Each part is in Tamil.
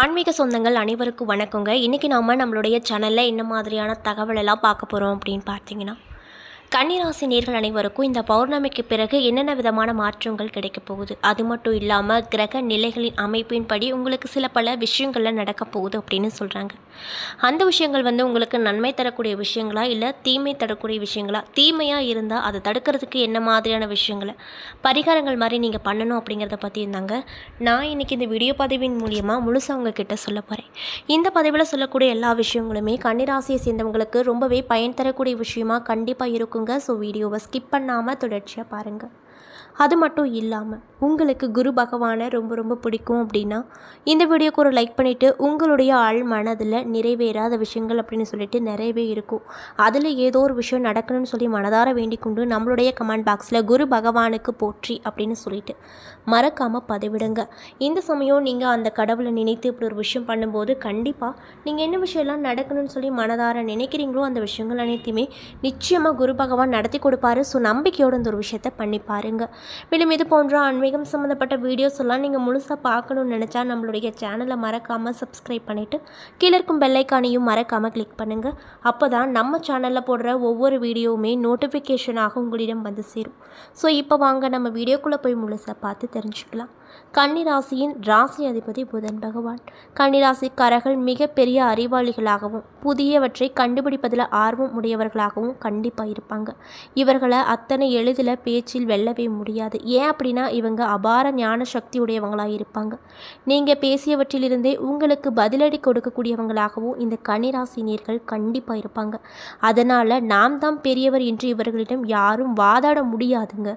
ஆன்மீக சொந்தங்கள் அனைவருக்கும் வணக்கங்க. இன்றைக்கி நாம் நம்மளுடைய சேனலில் என்ன மாதிரியான தகவலெல்லாம் பார்க்க போகிறோம் அப்படின்னு பார்த்தீங்கன்னா கன்னிராசி நேர்கள் அனைவருக்கும் இந்த பௌர்ணமிக்கு பிறகு என்னென்ன விதமான மாற்றங்கள் கிடைக்கப் போகுது? அது மட்டும் இல்லாமல் கிரக நிலைகளின் அமைப்பின்படி உங்களுக்கு சில பல விஷயங்கள்லாம் நடக்க போகுது அப்படின்னு சொல்கிறாங்க அந்த விஷயங்கள் வந்து உங்களுக்கு நன்மை தரக்கூடிய விஷயங்களா? இல்லை தீமை தரக்கூடிய விஷயங்களா? தீமையாக இருந்தால் அதை தடுக்கிறதுக்கு என்ன மாதிரியான விஷயங்களை? பரிகாரங்கள் மாதிரி நீங்கள் பண்ணணும் அப்படிங்கிறத பற்றி இருந்தாங்க. நான் இன்றைக்கி இந்த வீடியோ பதிவின் மூலியமாக முழுசாக உங்ககிட்ட சொல்ல போகிறேன் இந்த பதிவில் சொல்லக்கூடிய எல்லா விஷயங்களுமே கன்னிராசியை சேர்ந்தவங்களுக்கு ரொம்பவே பயன் தரக்கூடிய விஷயமா கண்டிப்பாக இருக்கும் இருக்குங்க ஸோ வீடியோவை ஸ்கிப் பண்ணாமல் தொடர்ச்சியாக பாருங்கள் அது மட்டும் இல்லாமல் உங்களுக்கு குரு பகவானை ரொம்ப ரொம்ப பிடிக்கும் அப்படின்னா இந்த வீடியோக்கு ஒரு லைக் பண்ணிவிட்டு உங்களுடைய ஆள் மனதில் நிறைவேறாத விஷயங்கள் அப்படின்னு சொல்லிட்டு நிறையவே இருக்கும். அதில் ஏதோ ஒரு விஷயம் நடக்கணும்னு சொல்லி மனதார வேண்டிக் கொண்டு நம்மளுடைய கமெண்ட் பாக்ஸில் குரு பகவானுக்கு போற்றி அப்படின்னு சொல்லிட்டு மறக்காமல் பதிவிடுங்க. இந்த சமயம் நீங்கள் அந்த கடவுளை நினைத்து இப்படி ஒரு விஷயம் பண்ணும்போது கண்டிப்பாக நீங்கள் என்ன விஷயம்லாம் நடக்கணும்னு சொல்லி மனதார நினைக்கிறீங்களோ அந்த விஷயங்கள் அனைத்தையுமே நிச்சயமாக குரு பகவான் நடத்தி கொடுப்பாரு. ஸோ நம்பிக்கையோட இந்த ஒரு விஷயத்தை பண்ணி பாருங்கள் மேலும் இது போன்ற ஆன்மீகம் சம்மந்தப்பட்ட வீடியோஸ் எல்லாம் நீங்கள் முழுசாக பார்க்கணும்னு நினச்சா நம்மளுடைய சேனலை மறக்காமல் சப்ஸ்கிரைப் பண்ணிவிட்டு கீழே இருக்கும் பெல்லைக்கானையும் மறக்காமல் கிளிக் பண்ணுங்கள் அப்போ தான் நம்ம சேனலில் போடுற ஒவ்வொரு வீடியோவுமே நோட்டிஃபிகேஷனாக உங்களிடம் வந்து சேரும். ஸோ இப்போ வாங்க நம்ம வீடியோக்குள்ளே போய் முழுசாக பார்த்து தெரிஞ்சுக்கலாம். கன்னிராசியின் ராசி அதிபதி புதன் பகவான். கன்னிராசிக்காரர்கள் மிகப்பெரிய அறிவாளிகளாகவும் புதியவற்றை கண்டுபிடிப்பதில் ஆர்வம் உடையவர்களாகவும் கண்டிப்பாக இருப்பாங்க. இவர்களை அத்தனை எளிதில் பேச்சில் வெல்லவே முடியாது. ஏன் அப்படின்னா இவங்க அபார ஞான சக்தி உடையவங்களாக இருப்பாங்க. நீங்கள் பேசியவற்றிலிருந்தே உங்களுக்கு பதிலடி கொடுக்கக்கூடியவங்களாகவும் இந்த கன்னிராசினியர்கள் கண்டிப்பாக இருப்பாங்க. அதனால் நாம் தான் பெரியவர் என்று இவர்களிடம் யாரும் வாதாட முடியாதுங்க.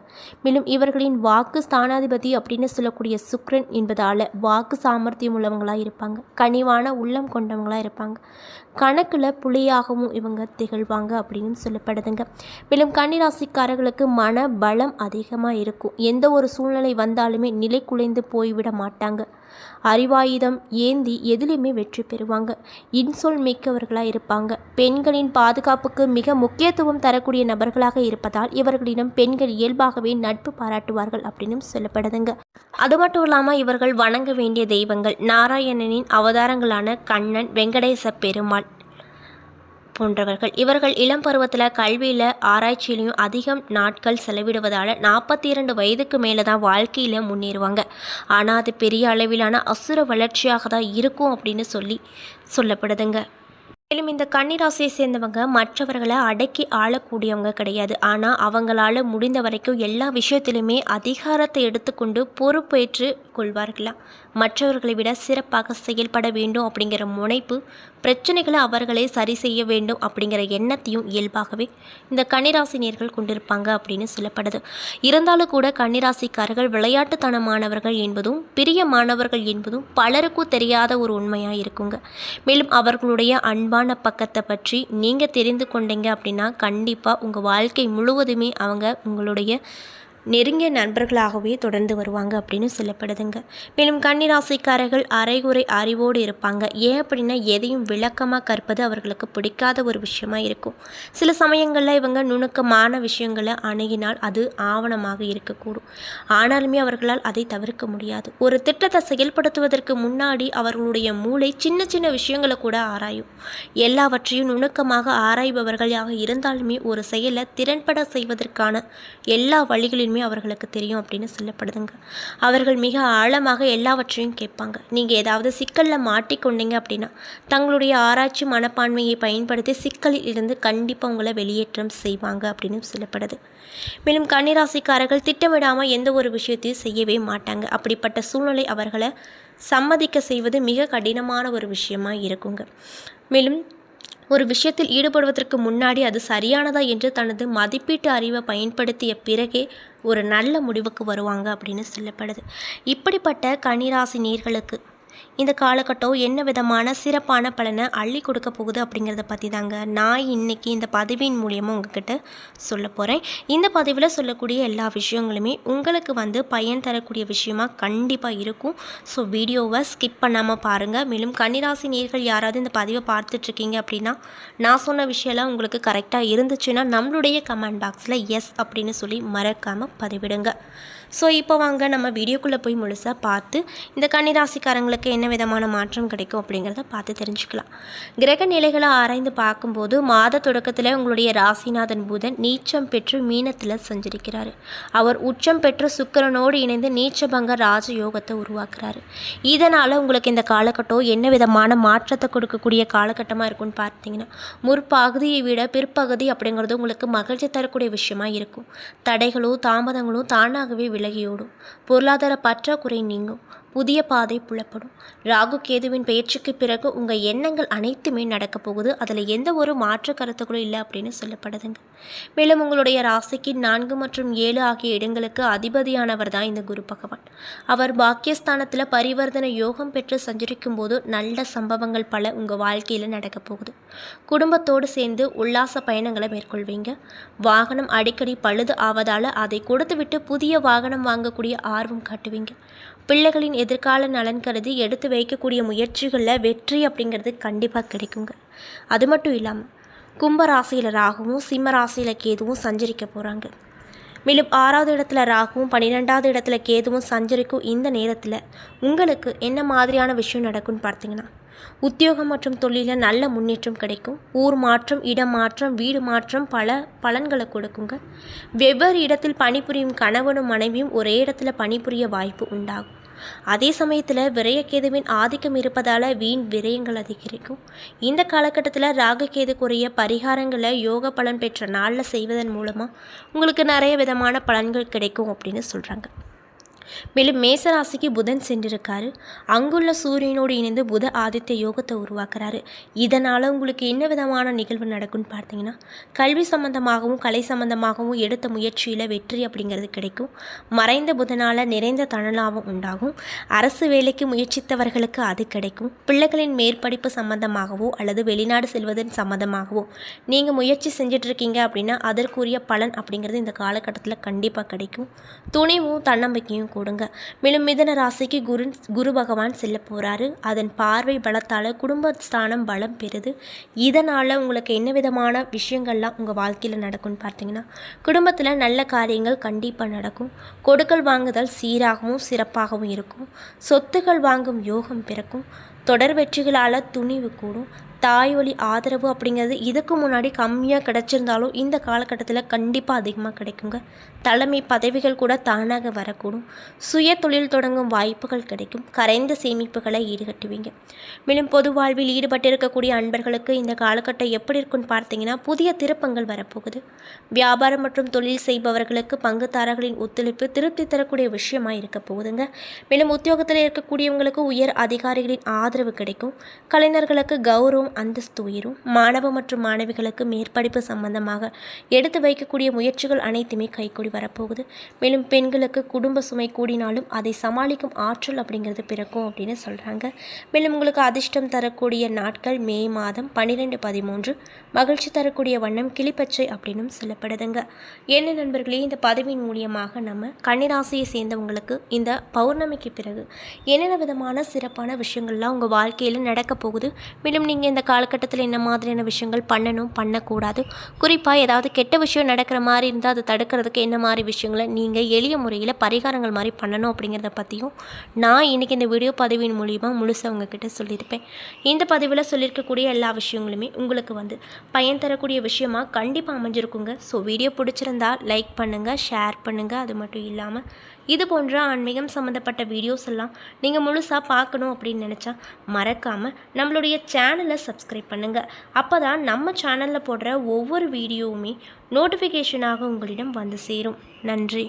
மேலும் இவர்களின் வாக்கு ஸ்தானாதிபதி அப்படின்னு சொல்லக்கூடிய சுக்ரன் என்பதால் வாக்கு சாமர்த்தியம் உள்ளவங்களாக இருப்பாங்க. கனிவான உள்ளம் கொண்டவங்களாக இருப்பாங்க. கணக்கில் புலியாகவும் இவங்க திகழ்வாங்க அப்படின்னு சொல்லப்படுதுங்க. மேலும் கன்னிராசிக்காரர்களுக்கு மன பலம் அதிகமாக இருக்கும். எந்த ஒரு சூழ்நிலை வந்தாலுமே நிலை குலைந்து போய்விட மாட்டாங்க. அறிவாயுதம் ஏந்தி எதிலுமே வெற்றி பெறுவாங்க. இன்சொல் மிக்கவர்களாக இருப்பாங்க. பெண்களின் பாதுகாப்புக்கு மிக முக்கியத்துவம் தரக்கூடிய நபர்களாக இருப்பதால் இவர்களிடம் பெண்கள் இயல்பாகவே நட்பு பாராட்டுவார்கள் அப்படின்னு சொல்லப்படுதுங்க. அது அது மட்டும் இல்லாமல் இவர்கள் வணங்க வேண்டிய தெய்வங்கள் நாராயணனின் அவதாரங்களான கண்ணன் வெங்கடேச பெருமாள் போன்றவர்கள். இவர்கள் இளம் பருவத்தில் கல்வியில் ஆராய்ச்சியிலையும் அதிகம் நாட்கள் செலவிடுவதால் நாற்பத்தி இரண்டு வயதுக்கு மேலே தான் வாழ்க்கையில் முன்னேறுவாங்க. ஆனால் அது பெரிய அளவிலான அசுர வளர்ச்சியாக தான் இருக்கும் அப்படின்னு சொல்லி சொல்லப்படுதுங்க. மேலும் இந்த கன்னிராசியை சேர்ந்தவங்க மற்றவர்களை அடக்கி ஆளக்கூடியவங்க கிடையாது. ஆனால் அவங்களால முடிந்த வரைக்கும் எல்லா விஷயத்திலுமே அதிகாரத்தை எடுத்துக்கொண்டு பொறுப்பேற்று கொள்வார்களா? மற்றவர்களை விட சிறப்பாக செயல்பட வேண்டும் அப்படிங்கிற முனைப்பு பிரச்சனைகளை அவர்களே சரி செய்ய வேண்டும் அப்படிங்கிற எண்ணத்தையும் இயல்பாகவே இந்த கன்னிராசினியர்கள் கொண்டிருப்பாங்க அப்படின்னு சொல்லப்படுது. இருந்தாலும் கூட கன்னிராசிக்காரர்கள் விளையாட்டுத்தனமானவர்கள் என்பதும் பிரியமானவர்கள் என்பதும் பலருக்கும் தெரியாத ஒரு உண்மையாக இருக்குங்க. மேலும் அவர்களுடைய அன்பு அன்பான பக்கத்தை பற்றி நீங்கள் தெரிந்து கொண்டீங்க அப்படின்னா கண்டிப்பாக உங்கள் வாழ்க்கை முழுவதுமே அவங்க உங்களுடைய நெருங்கிய நண்பர்களாகவே தொடர்ந்து வருவாங்க அப்படின்னு சொல்லப்படுதுங்க. மேலும் கன்னிராசிக்காரர்கள் அரைகுறை அறிவோடு இருப்பாங்க. ஏன் அப்படின்னா எதையும் விளக்கமாக கற்பது அவர்களுக்கு பிடிக்காத ஒரு விஷயமா இருக்கும். சில சமயங்களில் இவங்க நுணுக்கமான விஷயங்களை அணுகினால் அது ஆவணமாக இருக்கக்கூடும். ஆனாலுமே அவர்களால் அதை தவிர்க்க முடியாது. ஒரு திட்டத்தை செயல்படுத்துவதற்கு முன்னாடி அவர்களுடைய மூளை சின்ன சின்ன விஷயங்களை கூட ஆராயும். எல்லாவற்றையும் நுணுக்கமாக ஆராய்பவர்களாக இருந்தாலுமே ஒரு செயலை திறன்பட செய்வதற்கான எல்லா வழிகளிலும் எல்லாமே அவர்களுக்கு தெரியும் அப்படின்னு சொல்லப்படுதுங்க. அவர்கள் மிக ஆழமாக எல்லாவற்றையும் கேட்பாங்க. நீங்கள் ஏதாவது சிக்கலில் மாட்டிக்கொண்டீங்க அப்படின்னா தங்களுடைய ஆராய்ச்சி மனப்பான்மையை பயன்படுத்தி சிக்கலில் இருந்து கண்டிப்பாக உங்களை வெளியேற்றம் செய்வாங்க அப்படின்னு சொல்லப்படுது. மேலும் கன்னிராசிக்காரர்கள் திட்டமிடாமல் எந்த ஒரு விஷயத்தையும் செய்யவே மாட்டாங்க. அப்படிப்பட்ட சூழ்நிலை அவர்களை சம்மதிக்க செய்வது மிக கடினமான ஒரு விஷயமா இருக்குங்க. மேலும் ஒரு விஷயத்தில் ஈடுபடுவதற்கு முன்னாடி அது சரியானதா என்று தனது மதிப்பீட்டு அறிவை பயன்படுத்திய பிறகே ஒரு நல்ல முடிவுக்கு வருவாங்க அப்படின்னு சொல்லப்படுது. இப்படிப்பட்ட கன்னிராசி நீர்களுக்கு இந்த காலகட்டம் என்ன விதமான சிறப்பான பலனை அள்ளி கொடுக்க போகுது அப்படிங்கிறத பற்றி தாங்க நான் இன்றைக்கி இந்த பதிவின் மூலியமாக உங்ககிட்ட சொல்ல போகிறேன் இந்த பதிவில் சொல்லக்கூடிய எல்லா விஷயங்களுமே உங்களுக்கு வந்து பயன் தரக்கூடிய விஷயமா கண்டிப்பாக இருக்கும். ஸோ வீடியோவை ஸ்கிப் பண்ணாமல் பாருங்கள் மேலும் கன்னிராசி நேர்கள் யாராவது இந்த பதிவை பார்த்துட்ருக்கீங்க அப்படின்னா நான் சொன்ன விஷயம்லாம் உங்களுக்கு கரெக்டாக இருந்துச்சுன்னா நம்மளுடைய கமெண்ட் பாக்ஸில் எஸ் அப்படின்னு சொல்லி மறக்காமல் பதிவிடுங்க. ஸோ இப்போ வாங்க நம்ம வீடியோக்குள்ளே போய் முழுசாக பார்த்து இந்த கன்னிராசிக்காரங்களுக்கு என்ன விதமான மாற்றம் கிடைக்கும் அப்படிங்கிறத பார்த்து தெரிஞ்சுக்கலாம். கிரக நிலைகளை ஆராய்ந்து பார்க்கும்போது மாத தொடக்கத்தில் உங்களுடைய ராசிநாதன் புதன் நீச்சம் பெற்று மீனத்தில் சஞ்சரிக்கிறார். அவர் உச்சம் பெற்ற சுக்கிரனோடு இணைந்து நீச்சபங்க ராஜயோகத்தை உருவாக்குறாரு. இதனால் உங்களுக்கு இந்த காலகட்டம் என்ன விதமான மாற்றத்தை கொடுக்கக்கூடிய காலகட்டமாக இருக்கும்னு பார்த்தீங்கன்னா முற்பகுதியை விட பிற்பகுதி அப்படிங்கிறது உங்களுக்கு மகிழ்ச்சி தரக்கூடிய விஷயமா இருக்கும். தடைகளும் தாமதங்களும் தானாகவே விலகியோடும். பொருளாதார பற்றாக்குறை நீங்கும். புதிய பாதை புலப்படும். ராகு கேதுவின் பயிற்சிக்கு பிறகு உங்கள் எண்ணங்கள் அனைத்துமே நடக்க போகுது. அதில் எந்த ஒரு மாற்று கருத்துக்களும் இல்லை அப்படின்னு சொல்லப்படுதுங்க. மேலும் உங்களுடைய ராசிக்கு நான்கு மற்றும் ஏழு ஆகிய இடங்களுக்கு அதிபதியானவர் தான் இந்த குரு பகவான். அவர் பாக்கியஸ்தானத்தில் பரிவர்த்தனை யோகம் பெற்று சஞ்சரிக்கும் போது நல்ல சம்பவங்கள் பல உங்கள் வாழ்க்கையில் நடக்க போகுது. குடும்பத்தோடு சேர்ந்து உல்லாச பயணங்களை மேற்கொள்வீங்க. வாகனம் அடிக்கடி பழுது ஆவதால் அதை கொடுத்துவிட்டு புதிய வாகனம் வாங்கக்கூடிய ஆர்வம் காட்டுவீங்க. பிள்ளைகளின் எதிர்கால நலன் கருதி எடுத்து வைக்கக்கூடிய முயற்சிகளில் வெற்றி அப்படிங்கிறது கண்டிப்பாக கிடைக்குங்க. அது மட்டும் இல்லாமல் கும்ப ராசியில் ராகுவும் சிம்ம ராசியில் கேதுவும் சஞ்சரிக்க போகிறாங்க மேலும் ஆறாவது இடத்துல ராகுவும் பன்னிரெண்டாவது இடத்துல கேதுவும் சஞ்சரிக்கும் இந்த நேரத்தில் உங்களுக்கு என்ன மாதிரியான விஷயம் நடக்கும்னு பார்த்தீங்கன்னா உத்தியோகம் மற்றும் தொழிலில் நல்ல முன்னேற்றம் கிடைக்கும். ஊர் மாற்றம் இடம் மாற்றம் வீடு மாற்றம் பல பலன்களை கொடுக்குங்க. வெவ்வேறு இடத்தில் பணிபுரியும் கணவனும் மனைவியும் ஒரே இடத்துல பணிபுரிய வாய்ப்பு உண்டாகும். அதே சமயத்தில் விரயக்கேதுவின் ஆதிக்கம் இருப்பதால் வீண் விரயங்கள் அதிகரிக்கும். இந்த காலகட்டத்தில் ராககேதுக்குரிய பரிகாரங்களை யோக பலன் பெற்ற நாளில் செய்வதன் மூலமாக உங்களுக்கு நிறைய விதமான பலன்கள் கிடைக்கும் அப்படின்னு சொல்கிறாங்க மேலும் மேசராசிக்கு புதன் சென்றிருக்காரு. அங்குள்ள சூரியனோடு இணைந்து புத ஆதித்ய யோகத்தை உருவாக்குறாரு. இதனால் உங்களுக்கு என்ன விதமான நிகழ்வு நடக்கும்னு பார்த்தீங்கன்னா கல்வி சம்பந்தமாகவும் கலை சம்பந்தமாகவும் எடுத்த முயற்சியில் வெற்றி அப்படிங்கிறது கிடைக்கும். மறைந்த புதனால் நிறைந்த தனலாபம் உண்டாகும். அரசு வேலைக்கு முயற்சித்தவர்களுக்கு அது கிடைக்கும். பிள்ளைகளின் மேற்படிப்பு சம்பந்தமாகவோ அல்லது வெளிநாடு செல்வதன் சம்பந்தமாகவோ நீங்கள் முயற்சி செஞ்சிட்ருக்கீங்க அப்படின்னா அதற்குரிய பலன் அப்படிங்கிறது இந்த காலகட்டத்தில் கண்டிப்பாக கிடைக்கும். துணிவும் தன்னம்பிக்கையும் கொடுங்க மேலும் மிதன ராசிக்கு குரு குரு பகவான் செல்ல போகிறாரு அதன் பார்வை பலத்தால் குடும்பஸ்தானம் பலம் பெறுது. இதனால் உங்களுக்கு என்ன விதமான விஷயங்கள்லாம் உங்கள் வாழ்க்கையில் நடக்கும்னு பார்த்தீங்கன்னா குடும்பத்தில் நல்ல காரியங்கள் கண்டிப்பாக நடக்கும். கொடுக்கல் வாங்குதல் சீராகவும் சிறப்பாகவும் இருக்கும். சொத்துக்கள் வாங்கும் யோகம் பிறக்கும். தொடர் வெற்றிகளால் துணிவு கூடும். தாய் வழி ஆதரவு அப்படிங்கிறது இதுக்கு முன்னாடி கம்மியாக கிடச்சிருந்தாலும் இந்த காலகட்டத்தில் கண்டிப்பாக அதிகமாக கிடைக்குங்க. தலைமை பதவிகள் கூட தானாக வரக்கூடும். சுய தொழில் தொடங்கும் வாய்ப்புகள் கிடைக்கும். கரைந்த சேமிப்புகளை ஈடுகட்டுவீங்க. மேலும் பொது வாழ்வில் ஈடுபட்டிருக்கக்கூடிய அன்பர்களுக்கு இந்த காலகட்டம் எப்படி இருக்குன்னு பார்த்தீங்கன்னா புதிய திருப்பங்கள் வரப்போகுது. வியாபாரம் மற்றும் தொழில் செய்பவர்களுக்கு பங்குதாரர்களின் ஒத்துழைப்பு திருப்தி தரக்கூடிய விஷயமாக இருக்க போகுதுங்க. மேலும் உத்தியோகத்தில் இருக்கக்கூடியவங்களுக்கு உயர் அதிகாரிகளின் ஆதரவு கிடைக்கும். கலைஞர்களுக்கு கௌரவம் அந்தஸ்து உயரும். மாணவ மற்றும் மாணவிகளுக்கு மேற்படிப்பு சம்பந்தமாக எடுத்து வைக்கக்கூடிய முயற்சிகள் அனைத்துமே கைகூடி வரப்போகுது. மேலும் பெண்களுக்கு குடும்ப சுமை கூடினாலும் அதை சமாளிக்கும் ஆற்றல் அப்படிங்கிறது பிறக்கும் அப்படின்னு சொல்கிறாங்க மேலும் உங்களுக்கு அதிர்ஷ்டம் தரக்கூடிய நாட்கள் மே மாதம் பன்னிரெண்டு பதிமூன்று. மகிழ்ச்சி தரக்கூடிய வண்ணம் கிளிப்பச்சை அப்படின்னும் சொல்லப்படுதுங்க. என்ன நண்பர்களே இந்த பதவியின் மூலியமாக நம்ம கன்னிராசியை சேர்ந்தவங்களுக்கு இந்த பௌர்ணமிக்கு பிறகு என்னென்ன விதமான சிறப்பான விஷயங்கள்லாம் உங்கள் வாழ்க்கையில் நடக்க போகுது? மேலும் நீங்கள் இந்த காலகட்டத்தில் என்ன மாதிரியான விஷயங்கள் பண்ணணும் பண்ணக்கூடாது. குறிப்பாக ஏதாவது கெட்ட விஷயம் நடக்கிற மாதிரி இருந்தால் அதை தடுக்கிறதுக்கு என்ன மாதிரி விஷயங்களை நீங்கள் எளிய முறையில் பரிகாரங்கள் மாதிரி பண்ணணும் அப்படிங்கிறத பற்றியும் நான் இன்றைக்கி இந்த வீடியோ பதிவின் மூலிமா முழுசாக உங்ககிட்ட சொல்லியிருப்பேன். இந்த பதிவில் சொல்லியிருக்கக்கூடிய எல்லா விஷயங்களுமே உங்களுக்கு வந்து பயன் தரக்கூடிய விஷயமாக கண்டிப்பாக அமைஞ்சிருக்குங்க. ஸோ வீடியோ பிடிச்சிருந்தா லைக் பண்ணுங்கள் ஷேர் பண்ணுங்கள் அது மட்டும் இல்லாமல் இது போன்ற ஆன்மீகம் சம்மந்தப்பட்ட வீடியோஸ் எல்லாம் நீங்கள் முழுசாக பார்க்கணும் அப்படின்னு நினச்சா மறக்காமல் நம்மளுடைய சேனலை சப்ஸ்கிரைப் பண்ணுங்கள் அப்போ தான் நம்ம சேனலில் போடுற ஒவ்வொரு வீடியோவுமே நோட்டிஃபிகேஷனாக உங்களிடம் வந்து சேரும். நன்றி.